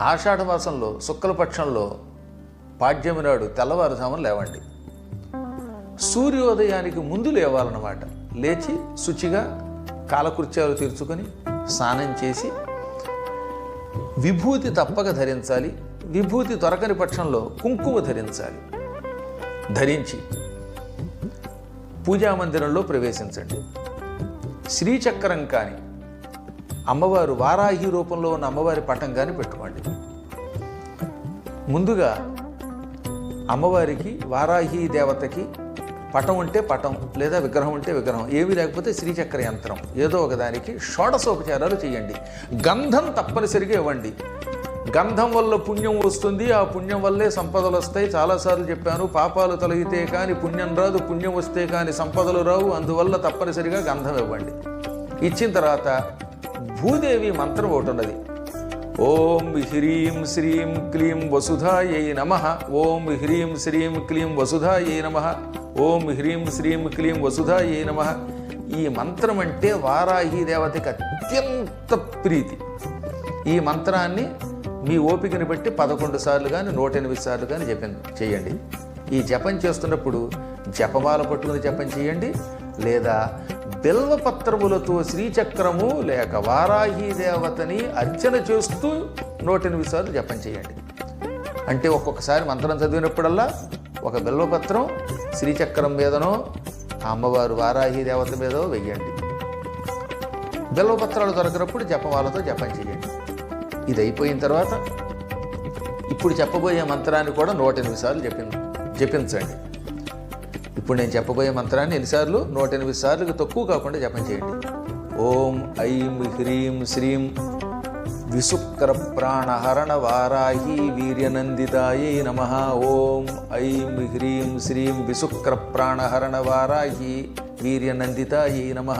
ఆషాఢమాసంలో శుక్లపక్షంలో పాడ్యమి నాడు తెల్లవారుజామున లేవండి. సూర్యోదయానికి ముందు లేవాలన్నమాట. లేచి శుచిగా కాలకృత్యాలు తీర్చుకొని స్నానం చేసి విభూతి తప్పక ధరించాలి. విభూతి దొరకని పక్షంలో కుంకుమ ధరించాలి. ధరించి పూజా మందిరంలో ప్రవేశించండి. శ్రీచక్రం కానీ అమ్మవారు వారాహి రూపంలో ఉన్న అమ్మవారి పటం కానీ పెట్టుకోండి. ముందుగా అమ్మవారికి వారాహి దేవతకి పటం ఉంటే పటం లేదా విగ్రహం ఉంటే విగ్రహం ఏమీ లేకపోతే శ్రీచక్ర యంత్రం ఏదో ఒకదానికి షోడశోపచారాలు చేయండి. గంధం తప్పనిసరిగా ఇవ్వండి. గంధం వల్ల పుణ్యం వస్తుంది ఆ పుణ్యం వల్లే సంపదలు వస్తాయి. చాలాసార్లు చెప్పాను పాపాలు తొలగితే కానీ పుణ్యం రాదు పుణ్యం వస్తే కానీ సంపదలు రావు అందువల్ల తప్పనిసరిగా గంధం ఇవ్వండి. ఇచ్చిన తర్వాత భూదేవి మంత్రం ఒకటి ఉన్నది. ఓం హ్రీం శ్రీం క్లీం వసుధాయై నమ. ఓం హ్రీం శ్రీం క్లీం వసుధాయై నమ. ఓం హ్రీం శ్రీం క్లీం వసుధాయై నమ. ఈ మంత్రం అంటే వారాహి దేవతకి అత్యంత ప్రీతి. ఈ మంత్రాన్ని మీ ఓపికను బట్టి పదకొండు సార్లు కానీ నూట ఎనిమిది సార్లు కానీ జపం చేయండి. ఈ జపం చేస్తున్నప్పుడు జపమాల పట్టుకుని జపం చేయండి. లేదా బిల్వపత్రములతో శ్రీచక్రము లేక వారాహి దేవతని అర్చన చేస్తూ నూటెనిమిది సార్లు జపం చేయండి. అంటే ఒక్కొక్కసారి మంత్రం చదివినప్పుడల్లా ఒక బిల్వపత్రం శ్రీచక్రం మీదనో అమ్మవారు వారాహి దేవత మీదో వెయ్యండి. బిల్వపత్రాలు దొరకనప్పుడు జపమాలతో జపం చేయండి. ఇది అయిపోయిన తర్వాత ఇప్పుడు చెప్పబోయే మంత్రాన్ని కూడా నూట ఎనిమిది సార్లు జపి జపించండి. ఇప్పుడు నేను చెప్పబోయే మంత్రాన్ని ఎన్నిసార్లు? నూట ఎనిమిది సార్లు తక్కువ కాకుండా జపం చేయండి. ఓం ఐం హ్రీం శ్రీం విశుక్ర ప్రాణహరణ వారాహి వీర్యనందితాయై నమ. ఓం ఐం హ్రీం శ్రీం విశుక్ర ప్రాణహరణ వారాహి వీర్యనందితాయై నమ.